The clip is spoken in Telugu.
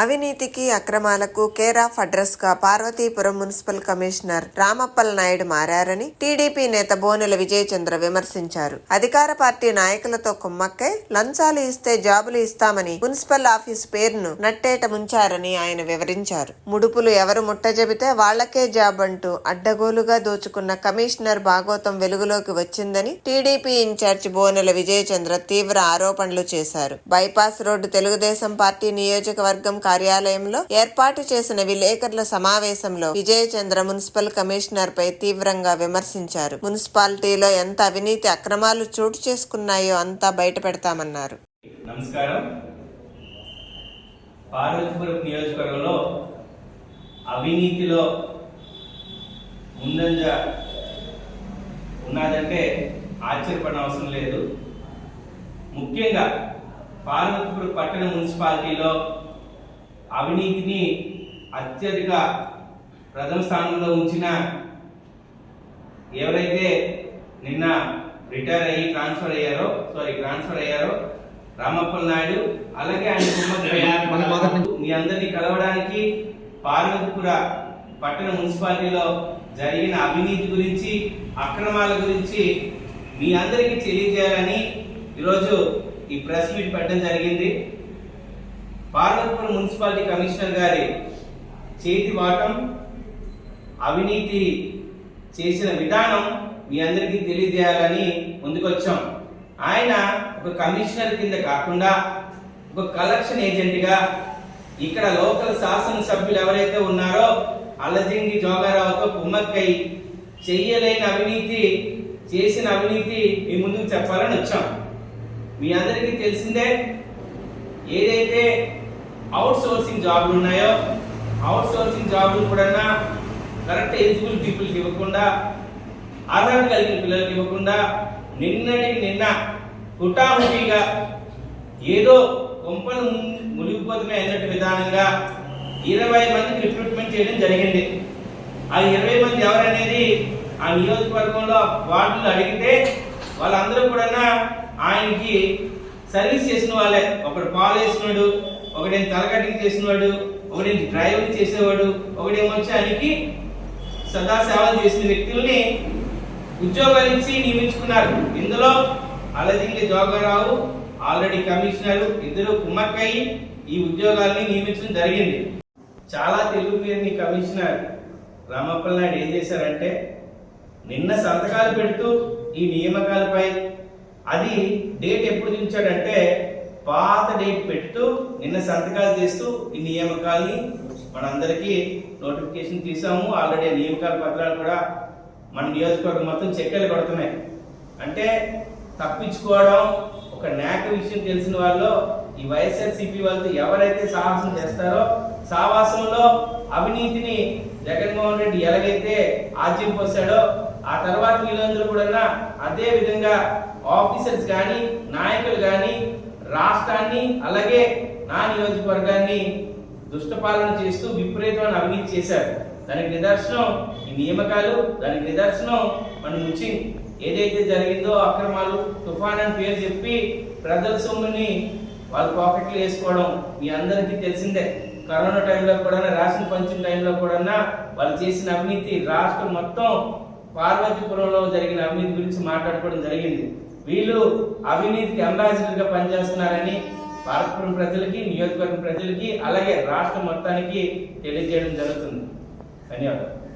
అవినీతికి అక్రమాలకు కేర్ ఆఫ్ అడ్రస్గా పార్వతీపురం మున్సిపల్ కమిషనర్ రామప్పల్ నాయుడు మారారని టీడీపీ నేత బోనెల విజయచంద్ర విమర్శించారు. అధికార పార్టీ నాయకులతో కుమ్మక్కై లంచాలు ఇస్తే జాబులు ఇస్తామని మున్సిపల్ ఆఫీస్ పేరును నట్టేట ముంచారని ఆయన వివరించారు. ముడుపులు ఎవరు ముట్టజెబితే వాళ్ళకే జాబ్ అంటూ అడ్డగోలుగా దోచుకున్న కమిషనర్ భాగోతం వెలుగులోకి వచ్చిందని టీడీపీ ఇన్ఛార్జ్ బోనెల విజయచంద్ర తీవ్ర ఆరోపణలు చేశారు. బైపాస్ రోడ్డు తెలుగుదేశం పార్టీ నియోజకవర్గం కార్యాలయంలో ఏర్పాటు చేసిన విలేకరుల సమావేశంలో విజయచంద్ర మున్సిపల్ కమిషనర్ పై తీవ్రంగా విమర్శించారు. మున్సిపాలిటీలో ఎంత అవినీతి అక్రమాలు చోటు చేసుకున్నాయో అంతా బయట పెడతామన్నారు నమస్కారం. పార్వతీపురం నియోజకవర్గంలో అవినీతిలో ముందంజ ఉన్నదంటే ఆశ్చర్యపడిన అవసరం లేదు. ముఖ్యంగా పార్వతీపురం పట్టణ మున్సిపాలిటీలో అవినీతిని అత్యధిక ప్రథమ స్థానంలో ఉంచిన ఎవరైతే నిన్న రిటైర్ అయ్యి ట్రాన్స్ఫర్ అయ్యారో సారీ ట్రాన్స్ఫర్ అయ్యారో రామప్పల్ నాయుడు అలాగే ఆయన కుమార్ మీ అందరినీ కలవడానికి పార్వతీపుర పట్టణ మున్సిపాలిటీలో జరిగిన అవినీతి గురించి అక్రమాల గురించి మీ అందరికీ తెలియజేయాలని ఈరోజు ఈ ప్రెస్ మీట్ పెట్టడం జరిగింది. పార్వతీపురం మున్సిపాలిటీ కమిషనర్ గారి చేతి వాటం అవినీతి చేసిన విధానం మీ అందరికీ తెలియజేయాలని ముందుకొచ్చాం. ఆయన ఒక కమిషనర్ కింద కాకుండా ఒక కలెక్షన్ ఏజెంట్గా ఇక్కడ లోకల్ శాసనసభ్యులు ఎవరైతే ఉన్నారో అల్లజింగి జోగారావుతో కుమ్మక్కై చెయ్యలేని అవినీతి చేసిన అవినీతి మీ ముందుకు చెప్పాలని వచ్చాం. మీ అందరికీ తెలిసిందే ఏదైతే అవుట్ సోర్సింగ్ జాబ్లు ఉన్నాయో అవుట్ సోర్సింగ్ జాబ్లు కూడా కరెక్ట్ ఎలిజిబుల్ పీపుల్కి ఇవ్వకుండా అర్హత కలిగిన పిల్లలకి ఇవ్వకుండా నిన్నటి నిన్న హుటాహుటిగా ఏదో కొంపలు మునిగిపోతున్నాయి అన్నట్టు విధానంగా ఇరవై మందికి రిక్రూట్మెంట్ చేయడం జరిగింది. ఆ ఇరవై మంది ఎవరనేది ఆ నియోజకవర్గంలో వార్డులు అడిగితే వాళ్ళందరూ కూడా ఆయనకి సర్వీస్ చేసిన వాళ్ళే. ఒకడు పాలు వేసినాడు ఒకడేం తలకటింగ్ చేసినవాడు ఒకడేం డ్రైవర్ చేసేవాడు ఒకడేమో వచ్చి ఆయనకి సదా సేవలు చేసిన వ్యక్తుల్ని ఉద్యోగాలు ఇచ్చి నియమించుకున్నారు. ఇందులో అలదింగి జోగారావు ఆల్రెడీ కమిషనర్ ఇద్దరు కుమ్మక్కయ్యి ఈ ఉద్యోగాల్ని నియమించడం జరిగింది. చాలా తెలుగు పేరుని కమిషనర్ రామప్పల్ నాయుడు ఏం చేశారంటే నిన్న సంతకాలు పెడుతూ ఈ నియామకాలపై అది డేట్ ఎప్పుడు దించాడంటే పాత డేట్ పెడుతూ నిన్న సంతకాలు చేస్తూ ఈ నియామకాల్ని మనందరికీ నోటిఫికేషన్ తీసాము. ఆల్రెడీ నియామకాల పత్రాలు కూడా మన నియోజకవర్గం మొత్తం చెక్కలు కొడుతున్నాయి. అంటే తప్పించుకోవడం ఒక నాక విషయం తెలిసిన వాళ్ళు ఈ వైఎస్ఆర్సీపీ వాళ్ళతో ఎవరైతే సాహసం చేస్తారో సావాసంలో అవినీతిని జగన్మోహన్ రెడ్డి ఎలాగైతే ఆజ్యం పోసాడో ఆ తర్వాత వీళ్ళందరూ కూడా అదే విధంగా ఆఫీసర్స్ కానీ నాయకులు రాష్ట్రాన్ని అలాగే నా నియోజకవర్గాన్ని దుష్టపాలన చేస్తూ విపరీతమైన అవినీతి చేశారు. దానికి నిదర్శనం ఈ నియామకాలు దానికి నిదర్శనం మన నుంచి ఏదైతే జరిగిందో అక్రమాలు తుఫాన్ అని పేరు చెప్పి ప్రజల సొమ్ముని వాళ్ళ పాకెట్లు వేసుకోవడం మీ అందరికీ తెలిసిందే. కరోనా టైంలో కూడా రాసిన పంచిన టైంలో కూడా వాళ్ళు చేసిన అవినీతి రాష్ట్రం మొత్తం పార్వతీపురంలో జరిగిన అవినీతి గురించి మాట్లాడుకోవడం జరిగింది. వీళ్ళు అవినీతికి అంబాసిడర్గా పనిచేస్తున్నారని పార్వతీపురం ప్రజలకి నియోజకవర్గం ప్రజలకి అలాగే రాష్ట్ర మొత్తానికి తెలియజేయడం జరుగుతుంది. ధన్యవాదాలు.